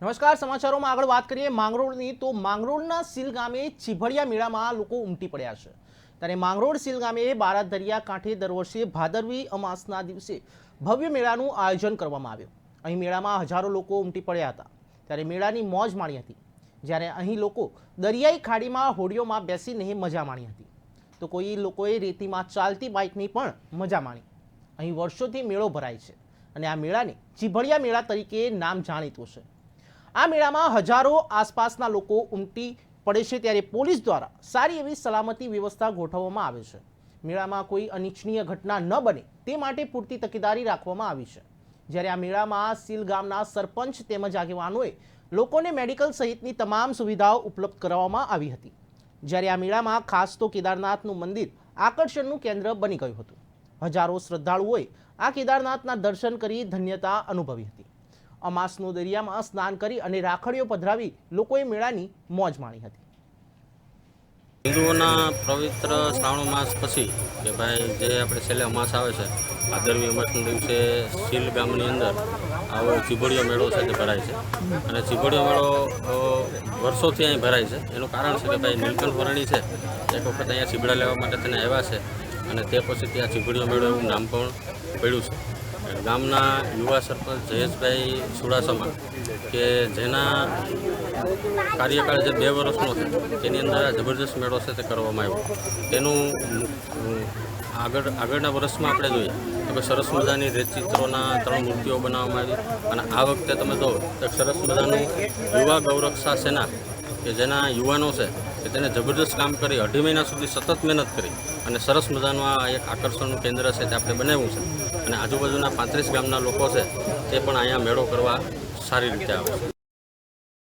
નમસ્કાર, સમાચારોમાં આગળ વાત કરીએ માંગરોળની. તો માંગરોળના સીલ ગામે ચીભડિયા મેળામાં લોકો ઉમટી પડ્યા છે. ત્યારે માંગરોળ સીલ ગામે બારા દરિયા કાંઠે દર વર્ષે ભાદરવી અમાસના દિવસે ભવ્ય મેળાનું આયોજન કરવામાં આવ્યું. અહીં મેળામાં હજારો લોકો ઉમટી પડ્યા હતા. ત્યારે મેળાની મોજ માણી હતી. જ્યારે અહીં લોકો દરિયાઈ ખાડીમાં હોડીઓમાં બેસીને મજા માણી હતી. તો કોઈ લોકોએ રેતીમાં ચાલતી બાઇકની પણ મજા માણી. અહીં વર્ષોથી મેળો ભરાય છે અને આ મેળાને ચીભડિયા મેળા તરીકે નામ જાણીતું છે. આ મેળામાં હજારો આસપાસના લોકો ઉમટી પડે છે ત્યારે પોલીસ દ્વારા સારી એવી સલામતી વ્યવસ્થા ગોઠવવામાં આવે છે. મેળામાં કોઈ અનિચ્છનીય ઘટના ન બને તે માટે પૂરતી તકેદારી રાખવામાં આવી છે. જ્યારે આ મેળામાં સીલ ગામના સરપંચ તેમજ આગેવાનોએ લોકોને મેડિકલ સહિતની તમામ સુવિધાઓ ઉપલબ્ધ કરાવવામાં આવી હતી. જ્યારે આ મેળામાં ખાસ તો કેદારનાથનું મંદિર આકર્ષણનું કેન્દ્ર બની ગયું હતું. હજારો શ્રદ્ધાળુઓએ આ કેદારનાથના દર્શન કરી ધન્યતા અનુભવી હતી. અમાસનો દરિયામાં સ્નાન કરી અને રાખડીઓ પધરાવી લોકોએ મેળાની મોજ માણી હતી. હિન્દુઓના પવિત્ર શ્રાવણ માસ પછી કે ભાઈ જે આપણે છેલ્લે અમાસ આવે છે ભાદરવી અમાસના દિવસે શીલ ગામની અંદર આવો ચીભડિયો મેળો છે તે ભરાય છે. અને ચીભડિયો મેળો વર્ષોથી અહીં ભરાય છે. એનું કારણ છે કે ભાઈ નીલકંઠ વરણી છે. એક વખત અહીંયા ચીબડા લેવા માટે તેને આવ્યા છે અને તે પછી ત્યાં ચીભડિયો મેળો એવું નામ પણ પડ્યું છે. ગામના યુવા સરપંચ જયેશભાઈ સુડાસમા કે જેના કાર્યકાળ જે બે વર્ષનો છે, તેની અંદર આ જબરજસ્ત મેળો છે તે કરવામાં આવ્યો. તેનું આગળ, આગળના વર્ષમાં આપણે જોઈએ કે સરસ મજાની રેતચિત્રોના ત્રણ મૂર્તિઓ બનાવવામાં આવી અને આ વખતે તમે જો તો સરસ મજાનું યુવા ગૌરક્ષા સેના કે જેના યુવાનો છે કે તેને જબરદસ્ત કામ કરી, અઢી મહિના સુધી સતત મહેનત કરી અને સરસ મજાનું આ એક આકર્ષણનું કેન્દ્ર છે તે આપણે બનાવ્યું છે. અને આજુબાજુના પાંત્રીસ ગામના લોકો છે તે પણ અહીંયા મેળો કરવા સારી રીતે આવે છે.